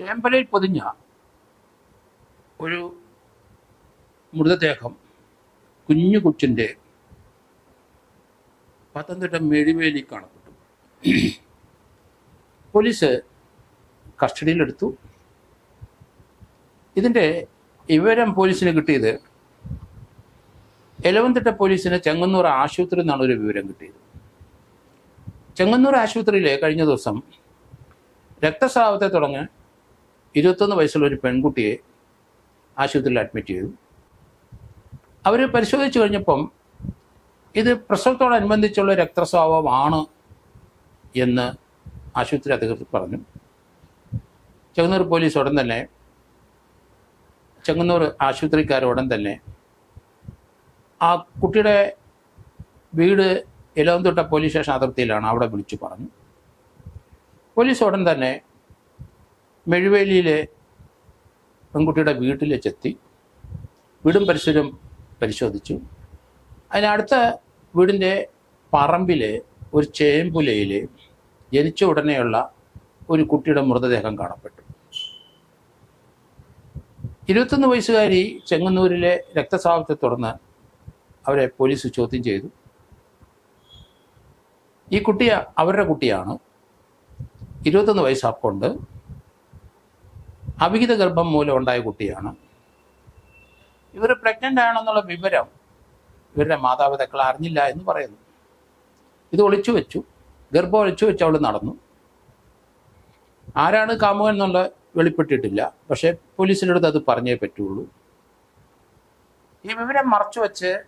ചേമ്പലയിൽ പൊതിഞ്ഞ ഒരു മൃതദേഹം കുഞ്ഞു കൊച്ചിന്റെ പത്തനംതിട്ട മെഴിവേലി കാണപ്പെട്ടു. പോലീസ് കസ്റ്റഡിയിലെടുത്തു. ഇതിന്റെ വിവരം പോലീസിന് കിട്ടിയത് എലവന്തിട്ട പോലീസിന് ചെങ്ങന്നൂർ ആശുപത്രിയിൽ നിന്നാണ് ഒരു വിവരം കിട്ടിയത്. ചെങ്ങന്നൂർ ആശുപത്രിയിലെ കഴിഞ്ഞ ദിവസം രക്തസ്രാവത്തെ തുടങ്ങി ഇരുപത്തൊന്ന് വയസ്സുള്ള ഒരു പെൺകുട്ടിയെ ആശുപത്രിയിൽ അഡ്മിറ്റ് ചെയ്തു. അവർ പരിശോധിച്ചു കഴിഞ്ഞപ്പം ഇത് പ്രസവത്തോടനുബന്ധിച്ചുള്ള രക്തസ്രാവമാണ് എന്ന് ആശുപത്രി അധികൃതർ പറഞ്ഞു. ചെങ്ങന്നൂർ പോലീസ് ഉടൻ തന്നെ ചെങ്ങന്നൂർ ആശുപത്രിക്കാർ ഉടൻ തന്നെ ആ കുട്ടിയുടെ വീട് ഇലവന്തൊട്ട പോലീസ് സ്റ്റേഷൻ അതിർത്തിയിലാണ് അവിടെ വിളിച്ചു പറഞ്ഞു. പോലീസ് ഉടൻ തന്നെ മെഴുവേലിയിലെ പെൺകുട്ടിയുടെ വീട്ടിൽ ചെത്തി വീടും പരിസരം പരിശോധിച്ചു. അതിനടുത്ത വീടിന്റെ പറമ്പിലെ ഒരു ചേമ്പുലയിൽ ജനിച്ച ഉടനെയുള്ള ഒരു കുട്ടിയുടെ മൃതദേഹം കാണപ്പെട്ടു. ഇരുപത്തൊന്ന് വയസ്സുകാരി ചെങ്ങന്നൂരിലെ രക്തസ്രാവത്തെ തുടർന്ന് അവരെ പോലീസ് ചോദ്യം ചെയ്തു. ഈ കുട്ടി അവരുടെ കുട്ടിയാണ് ഇരുപത്തൊന്ന് വയസ്സാക്കൊണ്ട് അവിഹിത ഗർഭം മൂലം ഉണ്ടായ കുട്ടിയാണ്. ഇവർ പ്രഗ്നന്റ് ആണെന്നുള്ള വിവരം ഇവരുടെ മാതാപിതാക്കൾ അറിഞ്ഞില്ല എന്ന് പറയുന്നു. ഇത് ഒളിച്ചു വെച്ചു. ഗർഭം ഒളിച്ചു വെച്ച് അവൾ നടന്നു. ആരാണ് കാമുകൻ എന്നുള്ള വെളിപ്പെട്ടിട്ടില്ല. പക്ഷേ പോലീസിന്റെ അടുത്ത് അത് പറഞ്ഞേ പറ്റുള്ളൂ. ഈ വിവരം മറച്ചു വെച്ച്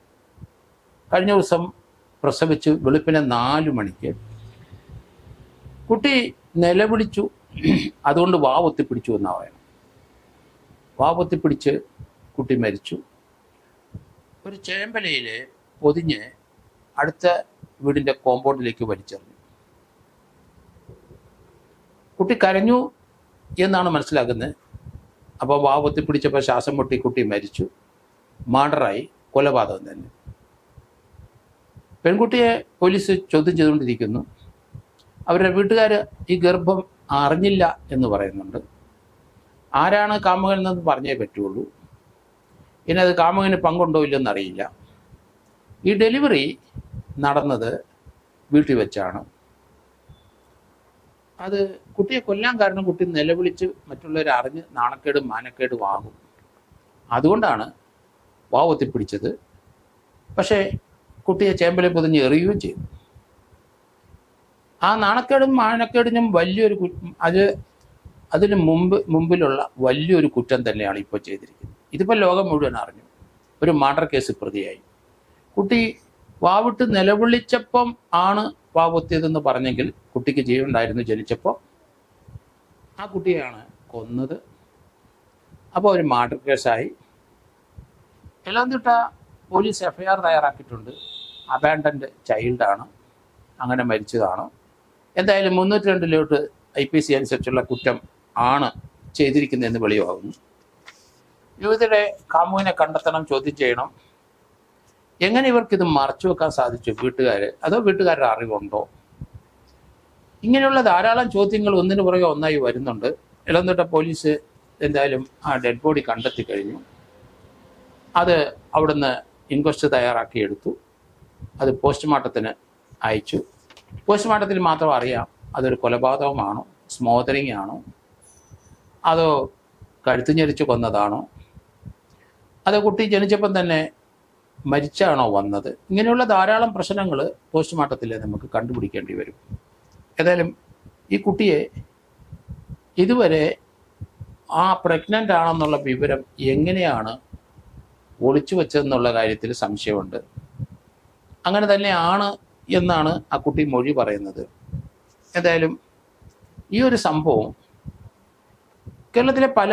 കഴിഞ്ഞ ദിവസം പ്രസവിച്ച് വെളുപ്പിനെ നാല് മണിക്ക് കുട്ടി നിലവിളിച്ചു. അതുകൊണ്ട് വാവൊത്തിപ്പിടിച്ചു എന്നാണ് പറയുന്നത്. വാ പിടിച്ച് കുട്ടി മരിച്ചു. ഒരു ചേമ്പലയിൽ പൊതിഞ്ഞ് അടുത്ത വീടിന്റെ കോമ്പൗണ്ടിലേക്ക് വലിച്ചെറിഞ്ഞു. കുട്ടി കരഞ്ഞു എന്നാണ് മനസ്സിലാക്കുന്നത് അപ്പോൾ വാവത്തി പിടിച്ചപ്പോൾ ശ്വാസം മുട്ടി കുട്ടി മരിച്ചു. മാർഡറായി കൊലപാതകം തന്നെ. പെൺകുട്ടിയെ പോലീസ് ചോദ്യം ചെയ്തുകൊണ്ടിരിക്കുന്നു. അവരുടെ വീട്ടുകാർ ഈ ഗർഭം അറിഞ്ഞില്ല എന്ന് പറയുന്നുണ്ട്. ആരാണ് കാമുകൻ എന്നത് പറഞ്ഞേ പറ്റുള്ളൂ. ഇനി അത് കാമുകന് പങ്കുണ്ടോ ഇല്ലെന്ന് അറിയില്ല. ഈ ഡെലിവറി നടന്നത് വീട്ടിൽ വെച്ചാണ്. അത് കുട്ടിയെ കൊല്ലാൻ കാരണം കുട്ടി നിലവിളിച്ച് മറ്റുള്ളവർ അറിഞ്ഞ് നാണക്കേടും മാനക്കേടും ആകും. അതുകൊണ്ടാണ് വാവത്തി പിടിച്ചത് പക്ഷേ കുട്ടിയെ ചേമ്പലിൽ പൊതിഞ്ഞ് എറിയുകയും ചെയ്തു. ആ നാണക്കേടും മാനക്കേടിനും വലിയൊരു അത് അതിന് മുമ്പ് മുമ്പിലുള്ള വലിയൊരു കുറ്റം തന്നെയാണ് ഇപ്പോൾ ചെയ്തിരിക്കുന്നത്. ഇതിപ്പോൾ ലോകം മുഴുവൻ അറിഞ്ഞു. ഒരു മർഡർ കേസ് പ്രതിയായി. കുട്ടി വാവിട്ട് നിലവിളിച്ചപ്പം ആണ് വാവൊത്തിയതെന്ന് പറഞ്ഞെങ്കിൽ കുട്ടിക്ക് ജീവനുണ്ടായിരുന്നു ജനിച്ചപ്പോൾ. ആ കുട്ടിയാണ് കൊന്നത്. അപ്പോൾ ഒരു മർഡർ കേസായി. എലാന്തിട്ട പോലീസ് എഫ്ഐആർ തയ്യാറാക്കിയിട്ടുണ്ട്. അബാൻഡൻഡ് ചൈൽഡാണ്. അങ്ങനെ മരിച്ചതാണ്. എന്തായാലും മുന്നൂറ്റി രണ്ടിലോട്ട് ഐ പി സി അനുസരിച്ചുള്ള കുറ്റം ആണ് ചെയ്തിരിക്കുന്നതെന്ന് വെളിവാകുന്നു. യുവതിയുടെ കാമുവിനെ കണ്ടെത്തണം ചോദ്യം ചെയ്യണം. എങ്ങനെ ഇത് മറച്ചു വെക്കാൻ സാധിച്ചു വീട്ടുകാർ അതോ വീട്ടുകാരുടെ അറിവുണ്ടോ? ഇങ്ങനെയുള്ള ധാരാളം ചോദ്യങ്ങൾ ഒന്നിനു പുറകെ ഒന്നായി വരുന്നുണ്ട്. ഇളന്നിട്ട പോലീസ് എന്തായാലും ആ ഡെഡ് ബോഡി കണ്ടെത്തി കഴിഞ്ഞു. അത് അവിടുന്ന് ഇൻക്വസ്റ്റ് തയ്യാറാക്കിയെടുത്തു അത് പോസ്റ്റ്മോർട്ടത്തിന് അയച്ചു. പോസ്റ്റ്മോർട്ടത്തിൽ മാത്രം അറിയാം അതൊരു കൊലപാതകമാണോ സ്മോദറിങ് ആണോ. അതോ കഴുത്തു ഞെരിച്ച് കൊന്നതാണോ? അതോ കുട്ടി ജനിച്ചപ്പം തന്നെ മരിച്ചാണോ വന്നത്? ഇങ്ങനെയുള്ള ധാരാളം പ്രശ്നങ്ങൾ പോസ്റ്റ്മോർട്ടത്തിൽ നമുക്ക് കണ്ടുപിടിക്കേണ്ടി വരും. ഏതായാലും ഈ കുട്ടിയെ ഇതുവരെ ആ പ്രഗ്നന്റ് ആണെന്നുള്ള വിവരം എങ്ങനെയാണ് ഒളിച്ചു വെച്ചതെന്നുള്ള കാര്യത്തിൽ സംശയമുണ്ട്. അങ്ങനെ തന്നെയാണ് എന്നാണ് ആ കുട്ടി മൊഴി പറയുന്നത്. എന്തായാലും ഈ ഒരു സംഭവം കേരളത്തിലെ പല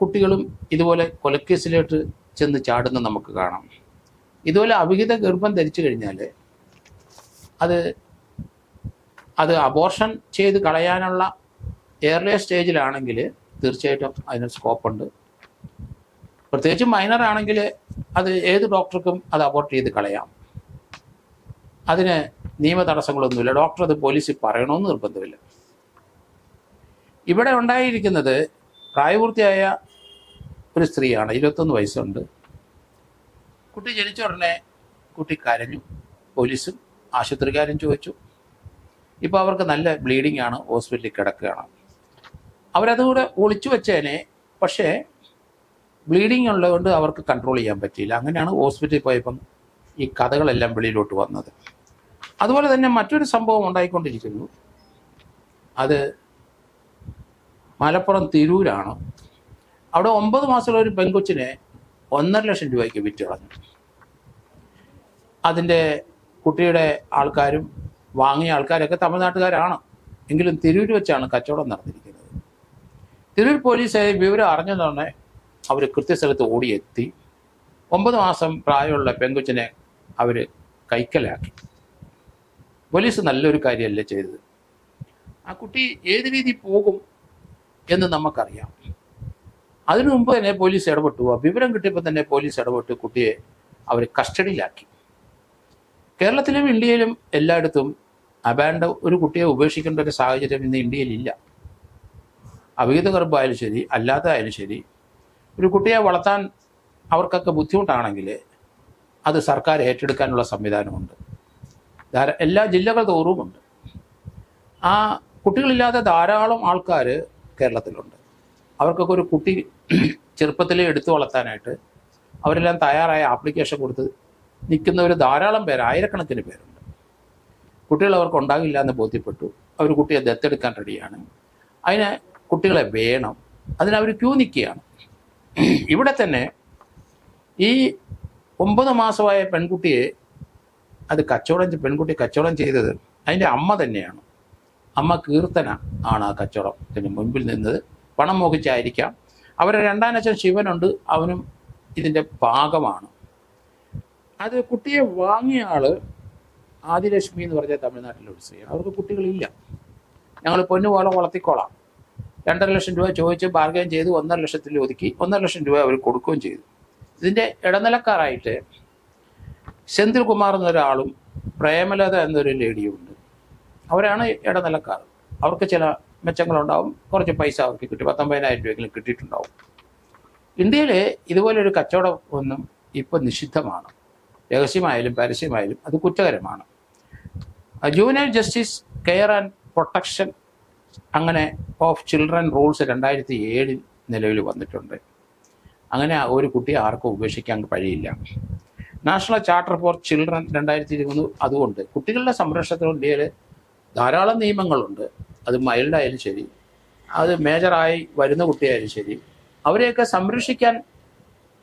കുട്ടികളും ഇതുപോലെ കൊലക്കേസിലോട്ട് ചെന്ന് ചാടുന്ന നമുക്ക് കാണാം. ഇതുപോലെ അവിഹിത ഗർഭം ധരിച്ചു കഴിഞ്ഞാൽ അത് അത് അബോർഷൻ ചെയ്ത് കളയാനുള്ള ഏർലിയർ സ്റ്റേജിലാണെങ്കിൽ തീർച്ചയായിട്ടും അതിന് സ്കോപ്പുണ്ട് പ്രത്യേകിച്ച് മൈനർ ആണെങ്കിൽ അത് ഏത് ഡോക്ടർക്കും അത് അബോർട്ട് ചെയ്ത് കളയാം. അതിന് നിയമ തടസ്സങ്ങളൊന്നുമില്ല. ഡോക്ടർ അത് പോലീസിൽ പറയണമെന്ന് നിർബന്ധമില്ല. ഇവിടെ ഉണ്ടായിരിക്കുന്നത് പ്രായപൂർത്തിയായ ഒരു സ്ത്രീയാണ് ഇരുപത്തൊന്ന് വയസ്സുണ്ട്. കുട്ടി ജനിച്ച ഉടനെ കുട്ടി കരഞ്ഞു. പോലീസും ആശുപത്രിക്കാരും ചോദിച്ചു. ഇപ്പോൾ അവർക്ക് നല്ല ബ്ലീഡിംഗ് ആണ് ഹോസ്പിറ്റലിൽ കിടക്കുകയാണ്. അവരതുകൂടെ ഒളിച്ചു വെച്ചേനെ പക്ഷേ ബ്ലീഡിംഗ് ഉള്ളതുകൊണ്ട് അവർക്ക് കൺട്രോൾ ചെയ്യാൻ പറ്റിയില്ല. അങ്ങനെയാണ് ഹോസ്പിറ്റലിൽ പോയപ്പം ഈ കഥകളെല്ലാം വെളിയിലോട്ട് വന്നത്. അതുപോലെ തന്നെ മറ്റൊരു സംഭവം ഉണ്ടായിക്കൊണ്ടിരിക്കുന്നു. അത് മലപ്പുറം തിരൂരാണ്. അവിടെ ഒമ്പത് മാസമുള്ള ഒരു പെൺകൊച്ചിനെ ഒന്നര ലക്ഷം രൂപയ്ക്ക് വിറ്റ് കളഞ്ഞു. അതിന്റെ കുട്ടിയുടെ ആൾക്കാരും വാങ്ങിയ ആൾക്കാരൊക്കെ തമിഴ്നാട്ടുകാരാണ്. എങ്കിലും തിരൂർ വെച്ചാണ് കച്ചവടം നടന്നിരിക്കുന്നത് തിരൂർ പോലീസ് വിവരം അറിഞ്ഞതോടെ അവർ കൃത്യസ്ഥലത്ത് ഓടിയെത്തി. ഒമ്പത് മാസം പ്രായമുള്ള പെങ്കൊച്ചിനെ അവർ കൈക്കലാക്കി. പോലീസ് നല്ലൊരു കാര്യമല്ലേ ചെയ്തത്? ആ കുട്ടി ഏത് രീതി പോകും? എന്ന് നമുക്കറിയാം. അതിനു മുമ്പ് തന്നെ പോലീസ് ഇടപെട്ടു. ആ വിവരം കിട്ടിയപ്പോൾ തന്നെ പോലീസ് ഇടപെട്ട് കുട്ടിയെ അവർ കസ്റ്റഡിയിലാക്കി. കേരളത്തിലും ഇന്ത്യയിലും എല്ലായിടത്തും അബാൻഡ് ഒരു കുട്ടിയെ ഉപേക്ഷിക്കേണ്ട ഒരു സാഹചര്യം ഇന്ന് ഇന്ത്യയിലില്ല അവിഹിത ഗർഭമായാലും ശരി അല്ലാത്തതായാലും ശരി ഒരു കുട്ടിയെ വളർത്താൻ അവർക്കൊക്കെ ബുദ്ധിമുട്ടാണെങ്കിൽ അത് സർക്കാർ ഏറ്റെടുക്കാനുള്ള സംവിധാനമുണ്ട്. എല്ലാ ജില്ലകൾ തോറുമുണ്ട്. ആ കുട്ടികളില്ലാതെ ധാരാളം ആൾക്കാർ കേരളത്തിലുണ്ട്. അവർക്കൊക്കെ ഒരു കുട്ടി ചെറുപ്പത്തിൽ എടുത്തു വളർത്താനായിട്ട് അവരെല്ലാം തയ്യാറായ ആപ്ലിക്കേഷൻ കൊടുത്ത് നിൽക്കുന്നവർ ധാരാളം പേര് ആയിരക്കണക്കിന് പേരുണ്ട്. കുട്ടികൾ അവർക്ക് ഉണ്ടാകില്ല എന്ന് ബോധ്യപ്പെട്ടു. അവർ കുട്ടിയെ ദത്തെടുക്കാൻ റെഡിയാണ്. അതിന് കുട്ടികളെ വേണം. അതിനവർ ക്യൂ നിൽക്കുകയാണ്. ഇവിടെ തന്നെ ഈ ഒമ്പത് മാസമായ പെൺകുട്ടിയെ അത് കച്ചവടം പെൺകുട്ടി കച്ചവടം ചെയ്തത് അതിന്റെ അമ്മ തന്നെയാണ്. അമ്മ കീർത്തന ആണ് ആ കച്ചവടത്തിന് മുൻപിൽ നിന്നത് പണം മോഹിച്ചായിരിക്കാം. അവരുടെ രണ്ടാനച്ഛൻ ശിവനുണ്ട്. അവനും ഇതിന്റെ ഭാഗമാണ്. അത് കുട്ടിയെ വാങ്ങിയ ആൾ ആദിലക്ഷ്മി എന്ന് പറഞ്ഞ തമിഴ്നാട്ടിലെ ഒരു സ്ത്രീ അവർക്ക് കുട്ടികളില്ല. ഞങ്ങൾ പൊന്നു പോലെ വളർത്തിക്കോളാം. രണ്ടര ലക്ഷം രൂപ ചോദിച്ച് ബാർഗൈൻ ചെയ്ത് ഒന്നര ലക്ഷത്തിൽ ഒതുക്കി ഒന്നര ലക്ഷം രൂപ അവർ കൊടുക്കുകയും ചെയ്തു. ഇതിന്റെ ഇടനിലക്കാരായിട്ട് സെന്തിൽകുമാർ എന്നൊരാളും പ്രേമലത എന്നൊരു ലേഡിയും ഉണ്ട് അവരാണ് ഇടനിലക്കാർ. അവർക്ക് ചില മെച്ചങ്ങളുണ്ടാവും. കുറച്ച് പൈസ അവർക്ക് കിട്ടി. പത്തൊമ്പതിനായിരം രൂപയെങ്കിലും കിട്ടിയിട്ടുണ്ടാവും. ഇന്ത്യയിൽ ഇതുപോലൊരു കച്ചവടം ഒന്നും ഇപ്പം നിഷിദ്ധമാണ്. രഹസ്യമായാലും പരസ്യമായാലും അത് കുറ്റകരമാണ്. Junior justice care and protection അങ്ങനെ ഓഫ് ചിൽഡ്രൻ റൂൾസ് രണ്ടായിരത്തി ഏഴിൽ നിലവിൽ വന്നിട്ടുണ്ട്. അങ്ങനെ ഒരു കുട്ടിയെ ആർക്കും ഉപേക്ഷിക്കാൻ കഴിയില്ല. നാഷണൽ ചാർട്ടർ ഫോർ ചിൽഡ്രൻ രണ്ടായിരത്തി ഇരുപത് അതുകൊണ്ട് കുട്ടികളുടെ സംരക്ഷണത്തിന് ഇന്ത്യയിൽ ധാരാളം നിയമങ്ങളുണ്ട്. അത് മൈൽഡായാലും ശരി. അത് മേജറായി വരുന്ന കുട്ടിയായാലും ശരി. അവരെയൊക്കെ സംരക്ഷിക്കാൻ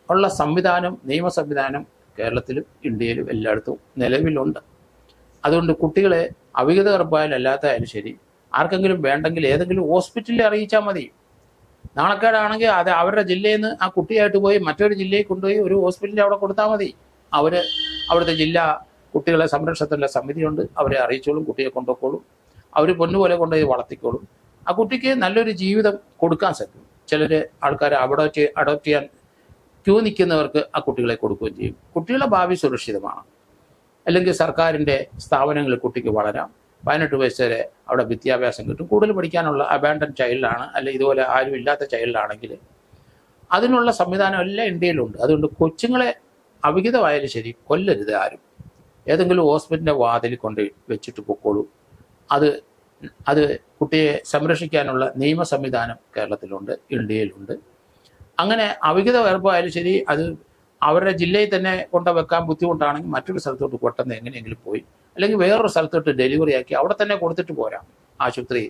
ഉള്ള സംവിധാനം നിയമ സംവിധാനം കേരളത്തിലും ഇന്ത്യയിലും എല്ലായിടത്തും നിലവിലുണ്ട്. അതുകൊണ്ട് കുട്ടികളെ അവിഹിത ഗർഭമായാലും അല്ലാത്തതായാലും ശരി ആർക്കെങ്കിലും വേണ്ടെങ്കിൽ ഏതെങ്കിലും ഹോസ്പിറ്റലിൽ അറിയിച്ചാൽ മതി. നാണക്കേടാണെങ്കിൽ അത് അവരുടെ ജില്ലയിൽ നിന്ന് ആ കുട്ടിയായിട്ട് പോയി മറ്റൊരു ജില്ലയിൽ കൊണ്ടുപോയി ഒരു ഹോസ്പിറ്റലിൽ അവിടെ കൊടുത്താൽ മതി. അവർ അവിടുത്തെ ജില്ലാ കുട്ടികളെ സംരക്ഷണത്തിനുള്ള സമിതിയുണ്ട്. അവരെ അറിയിച്ചോളും കുട്ടിയെ കൊണ്ടുപോയിക്കോളും. അവർ പൊന്നുപോലെ കൊണ്ടുപോയി വളർത്തിക്കോളും. ആ കുട്ടിക്ക് നല്ലൊരു ജീവിതം കൊടുക്കാൻ സാധിക്കും. ചിലർ ആൾക്കാരെ അഡോപ്റ്റ് അഡോപ്റ്റ് ചെയ്യാൻ ക്യൂ നിൽക്കുന്നവർക്ക് ആ കുട്ടികളെ കൊടുക്കുകയും ചെയ്യും. കുട്ടികളുടെ ഭാവി സുരക്ഷിതമാണ്. അല്ലെങ്കിൽ സർക്കാരിന്റെ സ്ഥാപനങ്ങളിൽ കുട്ടിക്ക് വളരാം. പതിനെട്ട് വയസ്സ് വരെ അവിടെ വിദ്യാഭ്യാസം കിട്ടും. കൂടുതൽ പഠിക്കാനുള്ള അബാൻഡൻ ചൈൽഡാണ് അല്ലെങ്കിൽ ഇതുപോലെ ആരും ഇല്ലാത്ത ചൈൽഡാണെങ്കിൽ അതിനുള്ള സംവിധാനം എല്ലാം ഇന്ത്യയിലുണ്ട്. അതുകൊണ്ട് കൊച്ചുങ്ങളെ അവിഹിതമായാലും ശരി കൊല്ലരുത് ആരും. ഏതെങ്കിലും ഹോസ്പിറ്റലിന്റെ വാതിൽ കൊണ്ട് വെച്ചിട്ട് പൊക്കോളൂ. അത് അത് കുട്ടിയെ സംരക്ഷിക്കാനുള്ള നിയമ സംവിധാനം കേരളത്തിലുണ്ട് ഇന്ത്യയിലുണ്ട്. അങ്ങനെ അവിഹിത വേർപ്പായാലും ശരി അത് അവരുടെ ജില്ലയിൽ തന്നെ കൊണ്ട് വെക്കാൻ ബുദ്ധിമുട്ടാണെങ്കിൽ മറ്റൊരു സ്ഥലത്തോട്ട് പെട്ടെന്ന് എങ്ങനെയെങ്കിലും പോയി അല്ലെങ്കിൽ വേറൊരു സ്ഥലത്തോട്ട് ഡെലിവറി ആക്കി അവിടെ തന്നെ കൊടുത്തിട്ട് പോരാം ആശുപത്രി.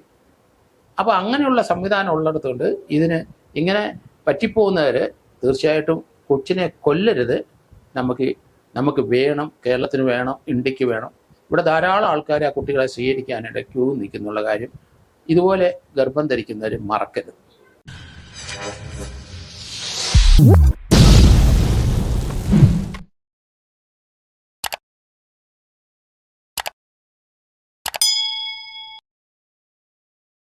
അപ്പോൾ അങ്ങനെയുള്ള സംവിധാനം ഉള്ളിടത്തുകൊണ്ട് ഇതിന് ഇങ്ങനെ പറ്റിപ്പോകുന്നവർ തീർച്ചയായിട്ടും കൊച്ചിനെ കൊല്ലരുത്. നമുക്ക് നമുക്ക് വേണം കേരളത്തിന് വേണം ഇന്ത്യയ്ക്ക് വേണം. ഇവിടെ ധാരാളം ആൾക്കാർ ആ കുട്ടികളെ സ്വീകരിക്കാനായിട്ട് ക്യൂ നിൽക്കുന്നുള്ള കാര്യം ഇതുപോലെ ഗർഭം ധരിക്കുന്നവർ മറക്കരുത്.